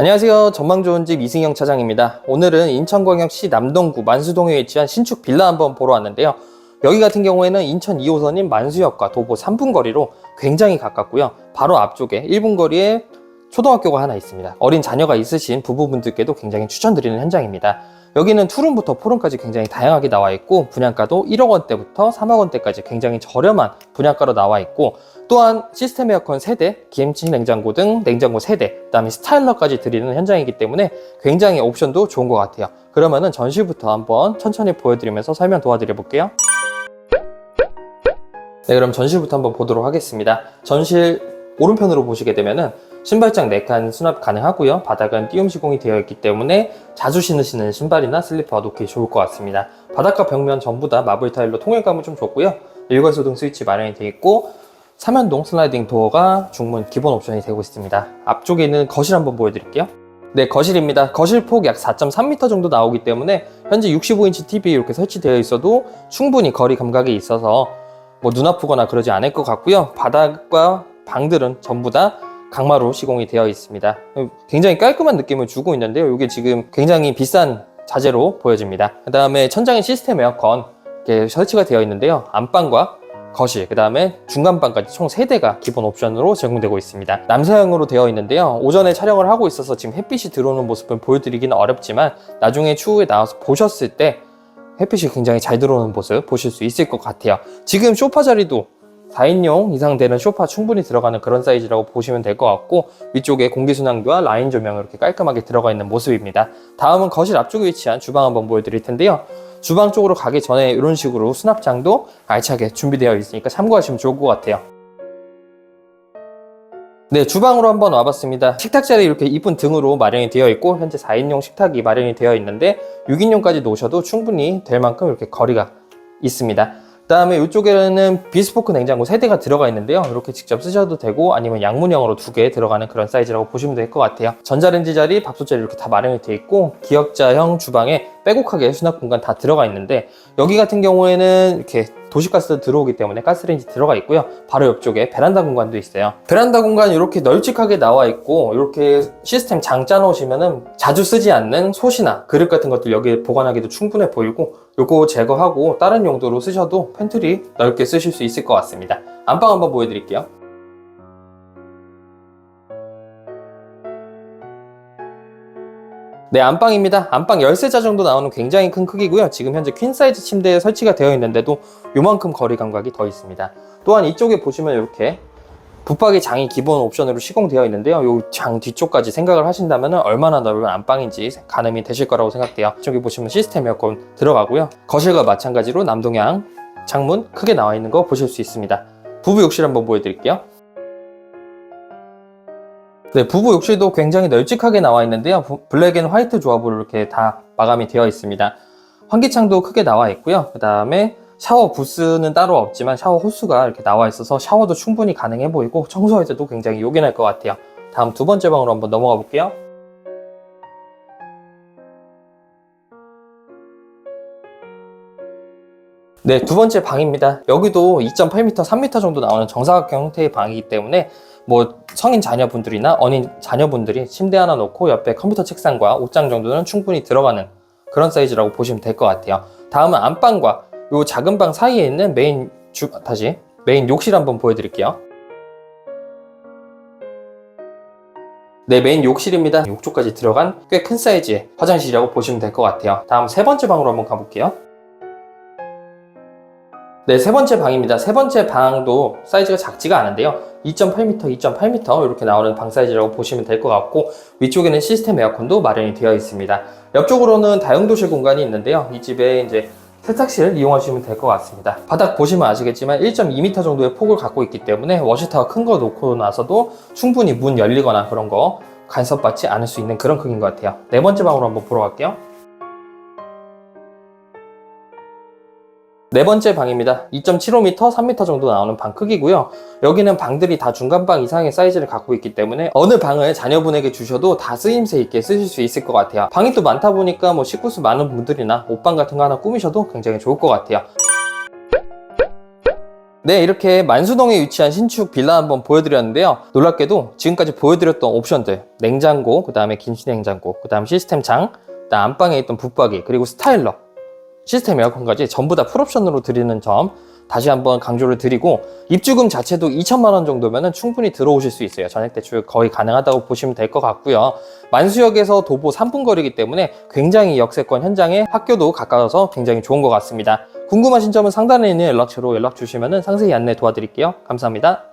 안녕하세요. 전망 좋은 집 이승영 차장입니다. 오늘은 인천광역시 남동구 만수동에 위치한 신축 빌라 한번 보러 왔는데요. 여기 같은 경우에는 인천 2호선인 만수역과 도보 3분 거리로 굉장히 가깝고요. 바로 앞쪽에 1분 거리에 초등학교가 하나 있습니다. 어린 자녀가 있으신 부부분들께도 굉장히 추천드리는 현장입니다. 여기는 투룸부터 포룸까지 굉장히 다양하게 나와 있고 분양가도 1억 원대부터 3억 원대까지 굉장히 저렴한 분양가로 나와 있고 또한 시스템 에어컨 3대, 기엠치 냉장고 등 냉장고 3대, 그다음에 스타일러까지 드리는 현장이기 때문에 굉장히 옵션도 좋은 것 같아요. 그러면은 전시부터 한번 천천히 보여드리면서 설명 도와드려 볼게요. 네, 그럼 전실부터 한번 보도록 하겠습니다. 전실 오른편으로 보시게 되면은 신발장 4칸 수납 가능하고요. 바닥은 띄움 시공이 되어 있기 때문에 자주 신으시는 신발이나 슬리퍼 놓기 좋을 것 같습니다. 바닥과 벽면 전부 다 마블 타일로 통일감은 좀 좋고요. 일괄소등 스위치 마련이 되어 있고 삼연동 슬라이딩 도어가 중문 기본 옵션이 되고 있습니다. 앞쪽에 있는 거실 한번 보여드릴게요. 네, 거실입니다. 거실 폭 약 4.3m 정도 나오기 때문에 현재 65인치 TV 이렇게 설치되어 있어도 충분히 거리 감각이 있어서 뭐 눈 아프거나 그러지 않을 것 같고요. 바닥과 방들은 전부 다 강마로 시공이 되어 있습니다. 굉장히 깔끔한 느낌을 주고 있는데요. 이게 지금 굉장히 비싼 자재로 보여집니다. 그 다음에 천장에 시스템 에어컨 이렇게 설치가 되어 있는데요. 안방과 거실, 그 다음에 중간방까지 총 3대가 기본 옵션으로 제공되고 있습니다. 남서형으로 되어 있는데요. 오전에 촬영을 하고 있어서 지금 햇빛이 들어오는 모습을 보여드리기는 어렵지만 나중에 추후에 나와서 보셨을 때 햇빛이 굉장히 잘 들어오는 모습 보실 수 있을 것 같아요. 지금 소파 자리도 4인용 이상 되는 소파 충분히 들어가는 그런 사이즈라고 보시면 될 것 같고 위쪽에 공기순환기와 라인 조명 이렇게 깔끔하게 들어가 있는 모습입니다. 다음은 거실 앞쪽에 위치한 주방 한번 보여드릴 텐데요. 주방 쪽으로 가기 전에 이런 식으로 수납장도 알차게 준비되어 있으니까 참고하시면 좋을 것 같아요. 네, 주방으로 한번 와봤습니다. 식탁 자리 이렇게 이쁜 등으로 마련이 되어 있고 현재 4인용 식탁이 마련이 되어 있는데 6인용까지 놓으셔도 충분히 될 만큼 이렇게 거리가 있습니다. 그다음에 이쪽에는 비스포크 냉장고 3대가 들어가 있는데요. 이렇게 직접 쓰셔도 되고 아니면 양문형으로 두개 들어가는 그런 사이즈라고 보시면 될 것 같아요. 전자레인지 자리, 밥솥 자리 이렇게 다 마련이 되어 있고 기역자형 주방에 빼곡하게 수납 공간 다 들어가 있는데 여기 같은 경우에는 이렇게 도시가스 들어오기 때문에 가스레인지 들어가 있고요. 바로 옆쪽에 베란다 공간도 있어요. 베란다 공간 이렇게 널찍하게 나와 있고 이렇게 시스템 장 짜놓으시면은 자주 쓰지 않는 솥이나 그릇 같은 것들 여기에 보관하기도 충분해 보이고 요거 제거하고 다른 용도로 쓰셔도 팬트리 넓게 쓰실 수 있을 것 같습니다. 안방 한번 보여드릴게요. 네, 안방입니다. 안방 13자 정도 나오는 굉장히 큰 크기고요. 지금 현재 퀸 사이즈 침대에 설치가 되어 있는데도 요만큼 거리 감각이 더 있습니다. 또한 이쪽에 보시면 이렇게 붙박이 장이 기본 옵션으로 시공되어 있는데요. 요장 뒤쪽까지 생각을 하신다면 얼마나 넓은 안방인지 가늠이 되실 거라고 생각돼요. 저기 보시면 시스템 에어컨 들어가고요. 거실과 마찬가지로 남동향 창문 크게 나와 있는 거 보실 수 있습니다. 부부 욕실 한번 보여드릴게요. 네, 부부 욕실도 굉장히 널찍하게 나와 있는데요. 부- 블랙 앤 화이트 조합으로 이렇게 다 마감이 되어 있습니다. 환기창도 크게 나와 있고요. 그 다음에 샤워 부스는 따로 없지만 샤워 호스가 이렇게 나와 있어서 샤워도 충분히 가능해 보이고 청소할 때도 굉장히 요긴할 것 같아요. 다음 두 번째 방으로 한번 넘어가 볼게요. 네, 두 번째 방입니다. 여기도 2.8m, 3m 정도 나오는 정사각형 형태의 방이기 때문에 뭐 성인 자녀분들이나 어린 자녀분들이 침대 하나 놓고 옆에 컴퓨터 책상과 옷장 정도는 충분히 들어가는 그런 사이즈라고 보시면 될 것 같아요. 다음은 안방과 요 작은 방 사이에 있는 메인 주 다시 메인 욕실 한번 보여드릴게요. 네, 메인 욕실입니다. 욕조까지 들어간 꽤 큰 사이즈의 화장실이라고 보시면 될 것 같아요. 다음 세 번째 방으로 한번 가볼게요. 네, 세 번째 방입니다. 세 번째 방도 사이즈가 작지가 않은데요. 2.8m, 2.8m 이렇게 나오는 방 사이즈라고 보시면 될 것 같고 위쪽에는 시스템 에어컨도 마련이 되어 있습니다. 옆쪽으로는 다용도실 공간이 있는데요. 이 집에 이제 세탁실 이용하시면 될 것 같습니다. 바닥 보시면 아시겠지만 1.2m 정도의 폭을 갖고 있기 때문에 워시타워 큰 거 놓고 나서도 충분히 문 열리거나 그런 거 간섭받지 않을 수 있는 그런 크기인 것 같아요. 네 번째 방으로 한번 보러 갈게요. 네 번째 방입니다. 2.75m, 3m 정도 나오는 방 크기고요. 여기는 방들이 다 중간방 이상의 사이즈를 갖고 있기 때문에 어느 방을 자녀분에게 주셔도 다 쓰임새 있게 쓰실 수 있을 것 같아요. 방이 또 많다 보니까 뭐 식구수 많은 분들이나 옷방 같은 거 하나 꾸미셔도 굉장히 좋을 것 같아요. 네, 이렇게 만수동에 위치한 신축 빌라 한번 보여드렸는데요. 놀랍게도 지금까지 보여드렸던 옵션들, 냉장고, 그 다음에 김치냉장고, 그 다음 시스템 창, 그 다음 안방에 있던 붙박이, 그리고 스타일러, 시스템 에어컨까지 전부 다 풀옵션으로 드리는 점 다시 한번 강조를 드리고 입주금 자체도 2천만 원 정도면 충분히 들어오실 수 있어요. 전액 대출 거의 가능하다고 보시면 될 것 같고요. 만수역에서 도보 3분 거리이기 때문에 굉장히 역세권 현장에 학교도 가까워서 굉장히 좋은 것 같습니다. 궁금하신 점은 상단에 있는 연락처로 연락 주시면 상세히 안내 도와드릴게요. 감사합니다.